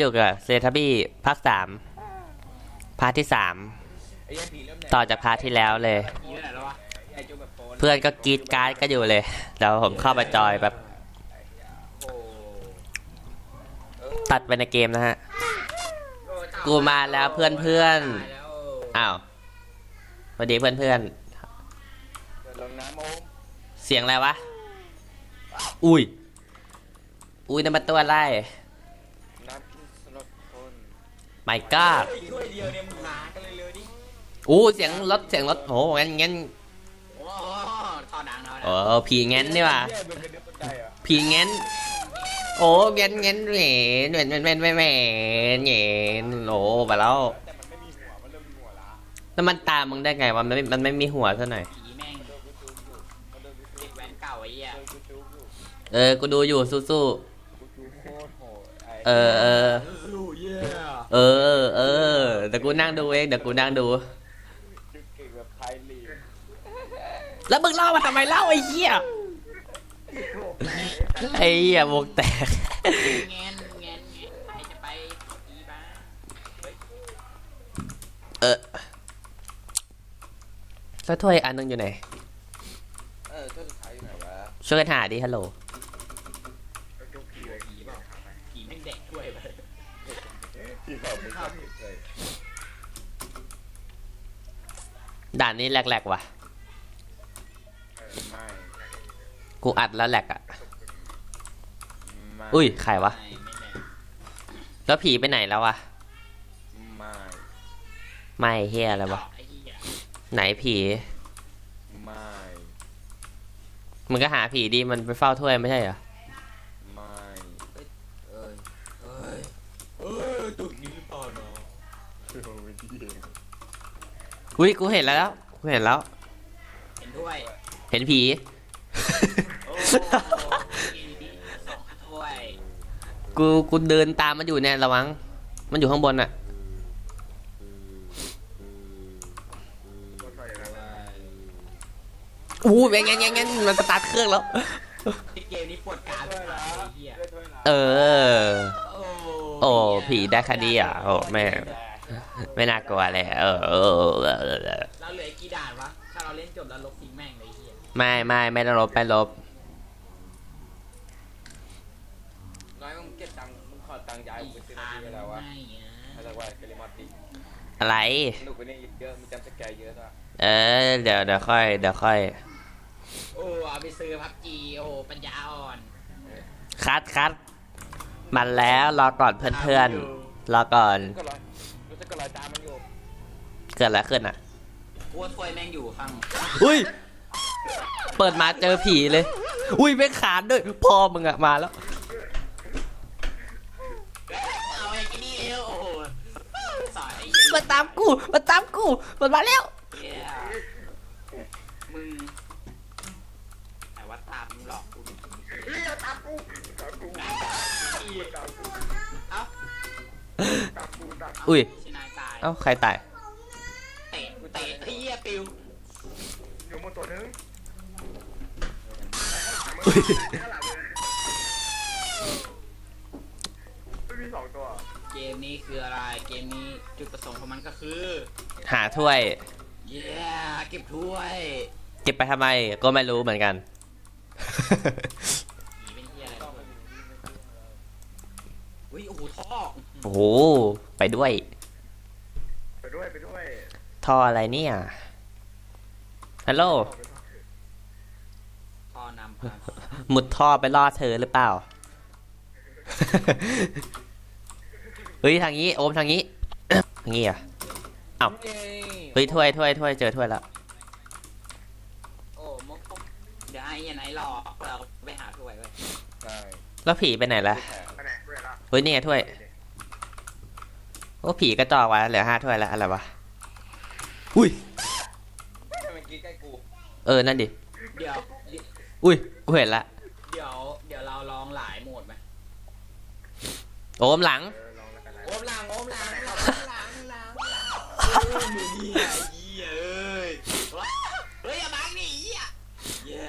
อยู่กับเซทับบี้ภาคสามพาร์ทที่สามต่อจากพาร์ทที่แล้วเลย เพื่อนก็กรีดการ์ดก็อยู่เลยแล้วผมเข้าไปจอยแบบ ตัดไปในเกมนะฮะ กูมาแล้วเพื่อนเพื่อนอ้าวสวัสดีเพื่อนเพื่อนเดี๋ยวลงน้ำโอมๆเสียงอะไรวะ อุ้ย อุ้ยนั่นมันตัวอะไร ไม่ก้าเฮ้ยถ้วยเดียวเนี่ยมึงหากันเลยเลยดิอู้เสียงรถเสียงรถโหงั้นงั้นโอ้โหท่อดังเนาะโอ้ผีงั้นนี่ว่ะเหี้ยมึงกระดึ๊บบันไดเหรอผีงั้นโอ้งั้นงั้นแหมแหมแหมแหมแหมแหมแหมโอ้ไปแล้วแต่มันไม่มีหัวมันเริ่มมีหัวละแล้วมันตามมึงได้ไงวะมันไม่มันไม่มีหัวซะหน่อยผีแม่งเดินกูจูบอยู่มันเดินกูจูบเด็กแว้นเก่าไอ้เหี้ยเดินกูจูบอยู่เออกูดูอยู่สู้กูจูบโคตรโหดไอ้ ๆ เออเออ เออ เออเดี๋ยวกูนั่งดูเองเดี๋ยวกูนั่งดู จุดเก่งแบบไทยลีกแล้วมึงเล่ามาทำไมเล่าไอ้เหี้ยไอ้เหี้ยวงแตก แงนแงนแงนใครจะไปอีบ้าเออแล้วถ้วยอันนึงอยู่ไหน เออตัวสุดท้ายอยู่ไหนวะช่วยกันหาดิฮัลโหล จุกผีเลยผีเปล่าผีแม่งเด็กด้วยไปผีเปล่ามึงเข้าผิดเลยด่านนี้แหลกๆว่ะ เออไม่กูอัดแล้วแหลกอะ ไม่อุ้ยใครวะ ไม่ไม่แน่แล้วผีไปไหนแล้ววะ ไม่ไม่เฮียอะไรวะ ไอ้เหี้ยไหนผี ไม่มึงก็หาผีดีมันไปเฝ้าถ้วยไม่ใช่เหรอ ไม่เอ้ยเอ้ยเอ้ยเอ้ยตุกนี้หรือเปล่าเนาะโอ้ยดีเองอุ้ยกูเห็นแล้ว กูเห็นแล้ว เห็นด้วยเห็นผี โอ้สองถ้วยกูกูเดินตามมันอยู่เนี่ยระวัง มันอยู่ข้างบนอะอู้เป็นไงไงไงมันสตาร์ทเครื่องแล้ว ที่เกมนี้ปวดกรามเลยไอ้เหี้ยเออ โอ้โอ้ผีได้คดีอะโอ้แม่ง ไม่น่ากลัวเลยเออเออเออเออเออเราเหลืออีกกี่ด่านวะ ถ้าเราเล่นจบแล้วลบทิ้งแม่งเลยไอ้เหี้ยไม่ไม่ไม่ต้องลบไม่ลบ น้อยมึงเก็บตังค์มึงขอตังค์ยายมึงไปซื้อนาทีแล้ววะอะไรวะเกลิมอตติอะไร สนุกกว่านี้เยอะมีจำสแกร์เยอะด้วยเออเดี๋ยวเดี๋ยวค่อยเดี๋ยวค่อย โอ้เอาไปซื้อพับจีโอ้ปัญญาอ่อนคัดคัดมันแล้วรอก่อนเพื่อนเพื่อนๆรอก่อน ก็ลอยรู้สึ กก็ลอยตามมันอยู่เกิดอะไรขึ้นอะ กลัวถ้วยแม่งอยู่ข้างอุ้ย เปิดมาเจอผีเลย อุ้ยเป็นขานด้วยพ่อมึงอะมาแล้ว เอาไอ้กินนี่เร็วโอ้โหสอยไอ้เหี้ยมาตามกู มาตามกู มันมาแล้ว เหี้ยมึงแต่ว่าตามมึงหลอกกูตามกูตามกูเอ้าอุ้ยชินายตาย เอ้าใครตายเตะเตะไอ้เหี้ยปิวอยู่บนตัวนึงอุ้ยไม่มีสองตัวเกมนี้คืออะไร เกมนี้จุดประสงค์ของมันก็คือ หาถ้วย เย้เก็บถ้วยเก็บไปทำไมก็ไม่รู้เหมือนกันผีเป็นเหี้ยอะไรอุ้ยโอ้โหท่อ โอ้โห ไปด้วย ไปด้วยไปด้วย ท่ออะไรเนี่ย ฮัลโหลท่อนำพาหมุดท่อไปล่อเธอหรือเปล่า เฮ้ยทางนี้ โอมทางนี้ ทางนี้อะเอ้าเฮ้ยถ้วยถ้วยถ้วยเจอถ้วยแล้วโอ้มกเดี๋ยวให้ยันไหนหลอกเราไปหาถ้วยเว้ยใช่แล้วผีไปไหนล่ะไปไหนด้วยละเฮ้ยนี่ไงถ้วย โอ้ผีกระจอกวะเหลือห้าถ้วยแล้วอะไรวะ อุ้ย ทำไมกี้ใกล้กู เออ นั่นดิ เดี๋ยว อุ้ย กูเห็นละ เดี๋ยว เดี๋ยวเราลองหลายโหมดไหมโอมหลัง เออลองแล้วกันนะโอมหลังโอมหลังหลังหลังหลังหลังเฮียเฮียเอ้ยว้าเฮ้ยอย่าบังนี่เฮียเย้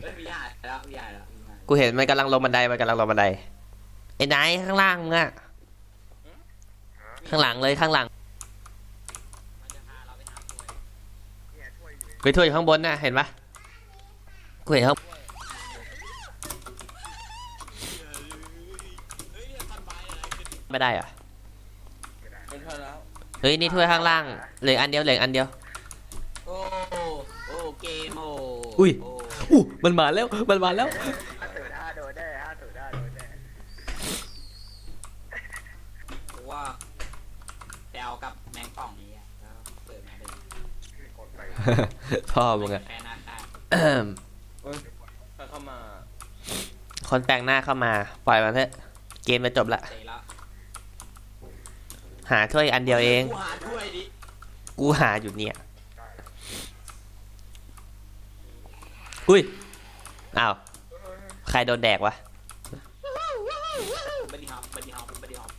เฮ้ยพี่หายแล้วพี่หายแล้วพี่หายกูเห็นมันกำลังลงบันได มันกำลังลงบันได ไออ้นายข้างล่างมึงอะข้างหลังเลยข้างหลัง มันจะพาเราไปหาตัว เนี่ย ถ้วยอยู่ไปถ้วยอยู่ข้างบนน่ะเห็นปะกูเห็นข้างเฮ้ยเนี่ยทำใบอะไรกันไม่ได้เหรอะเป็นเท่าแล้วเฮ้ยนี่ถ้วยข้างล่างเหลืออันเดียวเหลืออันเดียว โอ้โอ้เกมโอ้อุ้ยโอู้มันมาแล้วมันมาแล้ว ห้าตื่นห้าโดนได้ห้าตื่นห้าโดนได้ เพราะว่าแดวกับแมงป่องนี้อะแล้วเปิดมาเป็น กดไป พ่อมึงอะแฟนอาคารถ้าเข้ามาคนแปลกหน้าเข้ามา ปล่อยมันเถอะ เกมจะจบละเสร็จแล้วหาถ้วยอันเดียวเอง กูหาถ้วยดิกูหาอยู่เนี่ย อุ้ย อ้าว ใครโดนแดกวะ บัดดี้ฮอปบัดดี้ฮอปบัดดี้ฮอป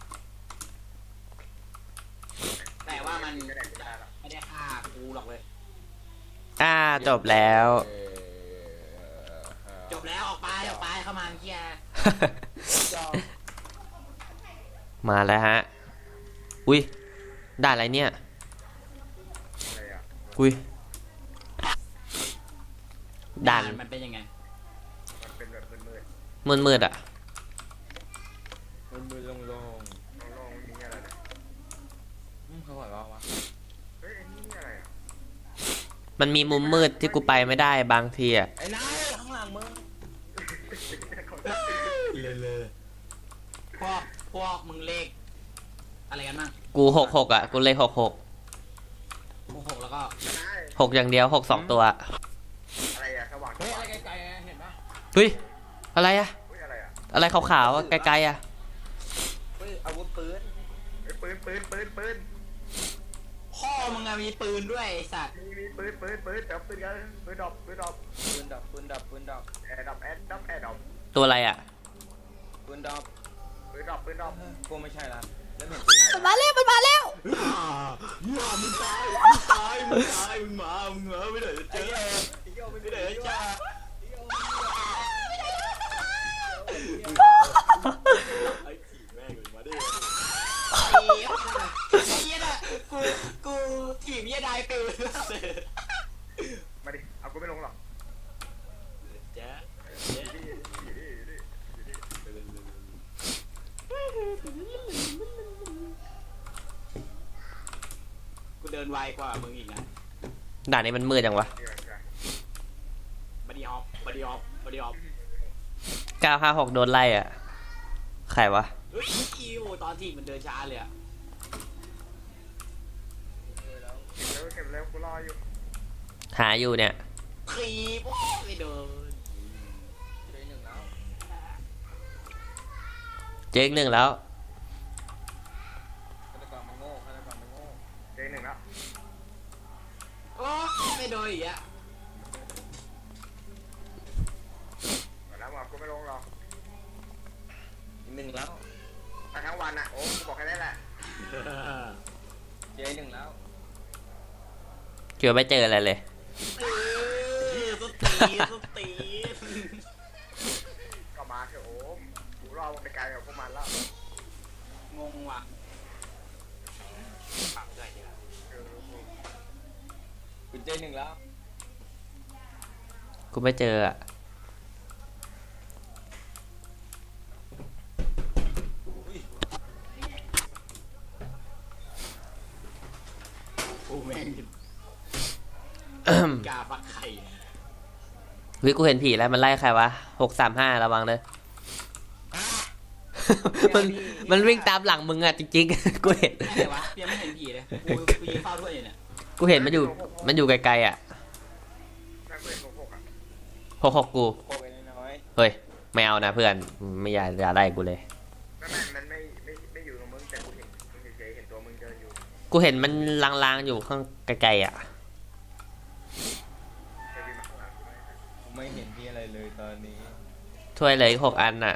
แต่ว่ามันก็ได้ก็ได้ละไม่ได้ฆ่ากูหรอกเลย อ่าจบแล้วเอ่อจบแล้วออกไปออกไปเข้ามาเกียร์มาแล้วฮะ อุ้ยได้อะไรเนี่ยอะไรอะอุ้ยดันมันเป็นยังไง มันเป็นแบบมืดมืดมืดๆอะมือมือลงลง ๆโล่งๆนี่อะไรนะ ๆอืมเขาหัวเราะวะ เฮ้ยอันนี้อะไรอะ มันมีมุมมืดที่กูไปไม่ได้บางทีอะไอ้นายข้างหลังมึงเลยเลยพวกพวกมึงเลขอะไรกันบ้างกูหกหกอะกูเลยหกหกโมหกแล้วก็ได้หกอย่างเดียวหกสองตัวอะไรอะสว่างเฮ้ยอะไรไกลๆเห็นปะเฮ้ยอะไรอะเฮ้ยอะไรอะอะไรขาวๆอะไกลๆอะเฮ้ยอาวุธปืนเฮ้ยปืนปืนปืนปืน พ่อมึงอะมีปืนด้วยไอ้สัตว์มีมีปืนปืนปืนจับปืนกันปืนดอกปืนดอกปืนดับปืนดับปืนดับแอร์ดอกแอร์ดอกแอร์ดอกตัวอะไรอะ ปืนดับปืนดอกปืนดอกเฮ้ยกูไม่ใช่ละแล้วเห็นปืนไหมมาแล้วมันมาแล้วอย่ามึงตายมึงตายมึงตายมึงมามึงมาไม่ได้จะเจอไม่ได้จะเจอไอ้ผีแม่งเลยมาดิไอ้เหี้ยน่ะกูกูถีบเหี้ยได้ปืน มาดิเอากูไม่ลงหรอก จ๊ะ อยู่นี่อยู่นี่อยู่นี่อยู่นี่ กูเดินไวกว่ามึงอีกนะ ด่านนี้มันมืดจังวะนี่อะไรกันบอดี้ออฟบอดี้ออฟบอดี้ออฟเก้าห้าหกโดนไล่อะ ใครวะเฮ้ยคิวตอนที่มันเดินช้าเลยอะเก็บแล้วเก็บแล้วกูรออยู่หาอยู่เนี่ยคีบโอ้ยไม่เดินเจอหนึ่งแล้วเจ๊กหนึ่งแล้ว ฆาตกรมันโง่ฆาตกรมันโง่ เจหนึ่งแล้ว โอ้ย ไม่โดนอีกอะหมดแล้วหมดกูไม่ลงหรอกอีกหนึ่งแล้วไปทั้งวันอะ โอ้กูบอกแค่นี้แหละเจอหนึ่งแล้วเกือบไม่เจออะไรเลย เออสุดตีนสุดตีนก็มาเถอะโอ้มกูรอมึงไปไกลกับพวกมันแล้ว งงว่ะปรับด้วยเนี่ย เออ กู เจอหนึ่งแล้วกูไม่เจออะโอ้แม่งกาฟักไข่วิกูเห็นผีแล้วมันไล่ใครวะหกสามห้าระวังเลยมันมันวิ่งตามหลังมึงอะจริงๆ กูเห็นไหนวะยังไม่เห็นผีเลยกูกูยืนเฝ้าด้วยอยู่เนี่ย กูเห็นมันอยู่มั นอยู่ไกลๆอะนั่งเล่นหกหกอะหกหกกูโคไปน้อยเฮ้ย ไม่เอานะเพื่อน ไม่อยากอย่าไล่กูเลยไม่ไม่มันไม่ไม่ไม่อยู่ตรงมึงแต่กูเห็นมึงเฉยๆเห็นตัวมึงเดินอยู่กูเห็นมันลางๆอยู่ข้างไกลๆอะเดินมาข้างหลังๆกูไม่เห็นที่อะไรเลยตอนนี้ถ้วยเหลยหกอันอะ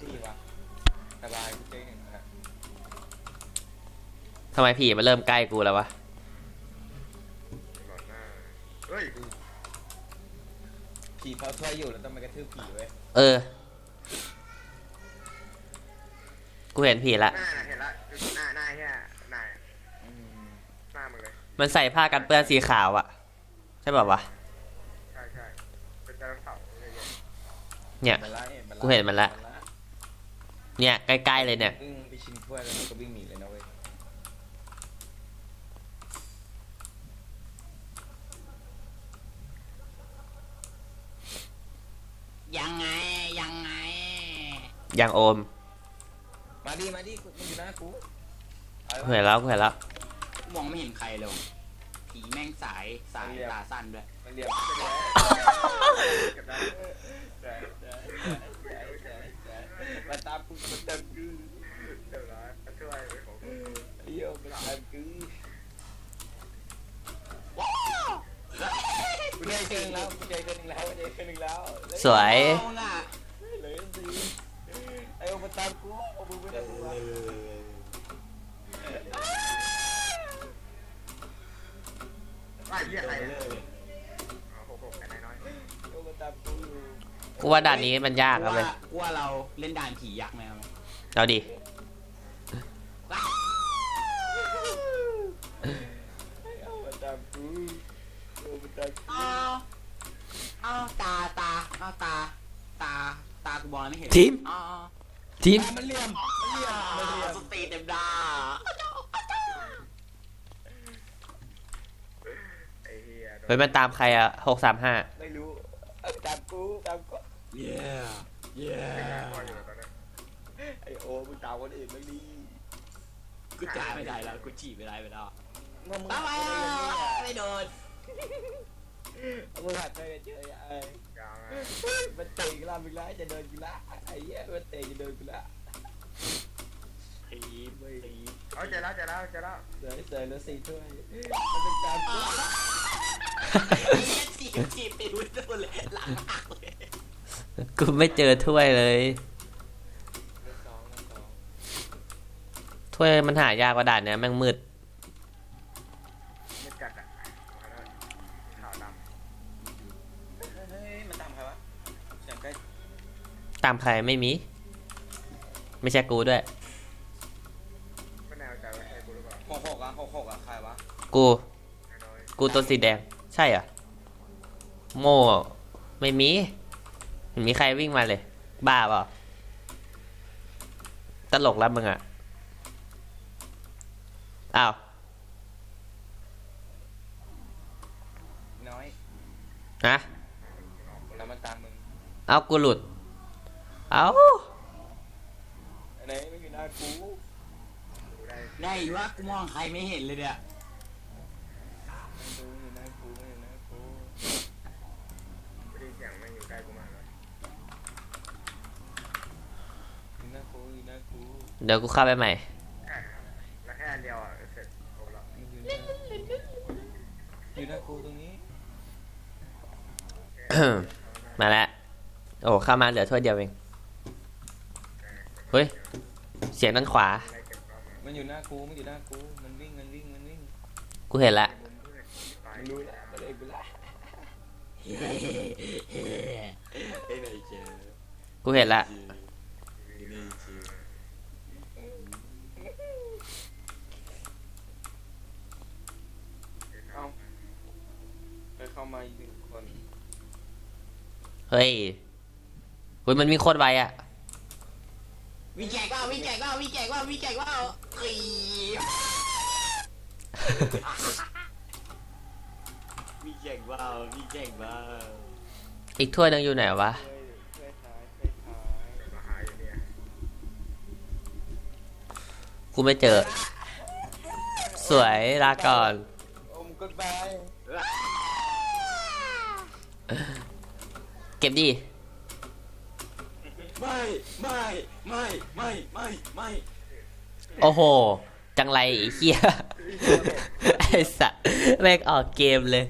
ที่วะสบายกูเจอหนึ่งแล้วทำไมผีมันเริ่มใกล้กูแล้ววะก่อนหน้า เฮ้ยผีเขาช่วยอยู่แล้วต้องไปกระทืบผีเว้ยเออเห็นผีละ หน้าน่ะเห็นละหน้าหน้าเฮียหน้าอืมหน้ามึงเลย มันใส่ผ้ากันเปื้อนสีขาวอะใช่ป่าวะ ใช่ใช่เป็นไดโนเสาร์เยอะเนี่ย มันละเห็นมันละกูเห็นมันละ เนี่ยใกล้ๆเลยเนี่ย วิ่งไปชิงถ้วยแล้วมันก็วิ่งหนีเลยนะเว้ย ยังไงยังไง อ ย่างโอมมาดิมาดิกูมันอยู่หน้ากูเอากูเห็นแล้วกูเห็นแล้วมองไม่เห็นใครเลยว่ะผีแม่งสายสายตาสั้นด้วยมันเรียบๆเก็บได้ได้ได้ได้ได้ได้มาตามกูมาตามกูเดี๋ยวนะช่วยไว้ของกูเดี๋ยวมาตามกูกูได้เครื่องแล้วกูได้เครื่องหนึงแล้วกูได้เครื่องหนึงแล้ว สวย เอาล่ะ เลยสิไอ้โอมา ตามกูเอามึงไม่ได้กูวะว่าเฮียอะไรอะเอาหกหกกันน้อยโอมาตามกูอยู่กูว่าด่านนี้มันยากกูแล้วเลว่ายกูว่าเราเล่นด่านผียักษ์ไหมครับเอาดิเอามาตามกูโอมาตามกูเอาเอาตาตาเอาตา ตา ตากูบอลไม่เห็นทีมอ๋อ ทีมมันเหลี่ยมมันเหลี่ยมมันเหลี่ยมสตรีทเต็มดาไอ้เฮียโดนเฮ้ยมันตามใครอะหกสามห้าไม่รู้เอาตามกูตามกูเย้เย้พ่ออยู่ตอนนั้นไอโอมึงตามคนอื่นไม่ดีกูจ่ายไม่ได้แล้วกูจีบไม่ได้ไปแล้วมึงมึงทำไมหาอะเจอกันไม่โดน มึงหาเจอกันเจอไอ้ยาวไงมันเตะกูละมึงละจะเดินกูละไอ้เหี้ยมันเตะจะเดินกูละทีมทีเอาเจอแล้วเจอแล้วเจอแล้วเสือเสือแล้วสี่ถ้วยมันเป็นการปูจีบจีบไปดูโดนเลยหลังกเลยกูไม่เจอถ้วยเลย ถ้วยมันหายากกว่าด่านเนี้ยแม่งมืด ไม่จัดอะมาแล้วขาวด เฮ้ยมันตามใครวะเสียงใกล้ ตามใครไม่มี ไม่ใช่กูด้วยำไม่แน่ใจว่าใช่กูหรือเปล่าหกหกอะหกหกอะใครวะกูน้อยกูตัวสีแดง ใช่เหรอโม่ไม่มีเห็นมีใครวิ่งมาเลย บ้าเปล่าตลกแล้วมึงอะอ้าว น้อยฮะแล้วมันตามมึง เอากูหลุด เอาไหนไม่อยู่หน้ากูกูได้ได้ว่ากูมองใครไม่เห็นเลยเนี่ยมันดูอยู่หน้ากูไม่อยู่หน้ากูกูได้เสียงไม่อยู่ใกล้กูมากเลยอยู่หน้ากูอยู่หน้ากูเดี๋ยวกูเข้าไปใหม่แค่แล้วแค่อันเดียวอะเสร็จครบแล้วมันอยู่หน้าอยู่หน้ากูตรงนี้ มาแล้ว โอ้เข้ามาเหลือถ้วยเดียวเอง เฮ้ย เสียงด้านขวาอะไรเก็บก็มามันอยู่หน้ากูมันอยู่หน้ากู มันวิ่ง มันวิ่ง มันวิ่ง กูเห็นละมุมมืดไปมันรู้แล้วมันเลยกูละเฮ้เฮ้เฮ้ไอ้ไหนเจอกูเห็นละนี่เจอเอ้าไปเข้ามาอีกหนึ่งคน เฮ้ยเฮ้ยมันมีโคตรไวอะ วิ่งแจกว่าวิ่งแจกว่าวิ่งแจกว่าวิ่งแจกว่าขีวิ่งแจกว่าวิ่งแจกว่าอีกถ้วยหนึงอยู่ไหนวะเคยเคยท้ายเคยท้ายมาหาอยู่เนี่ยกูไม่เจอ สวยลาก่อนโอ้มกดไปเก็บดิ ไม่ไม่ไม่ไม่ไม่ไม่โอ้โห จังไรไอ้เหี้ยไอ้สัตว์แม่งออกเกมเลย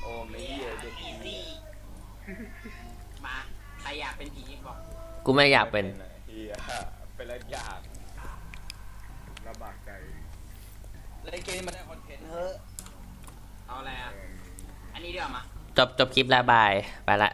โอ้ไม่เหี้ยเด็กอีซี่มาใครอยากเป็นผีบอกกูไม่อยากเป็นอะเหี้ยเป็นอะไรยากลำบากใจเล่นเกมนี้มันได้คอนเทนต์เฮ้อะเอาอะไรอะ อันนี้เดี๋ยวามา จบจบคลิปแล้วบาย ไปละ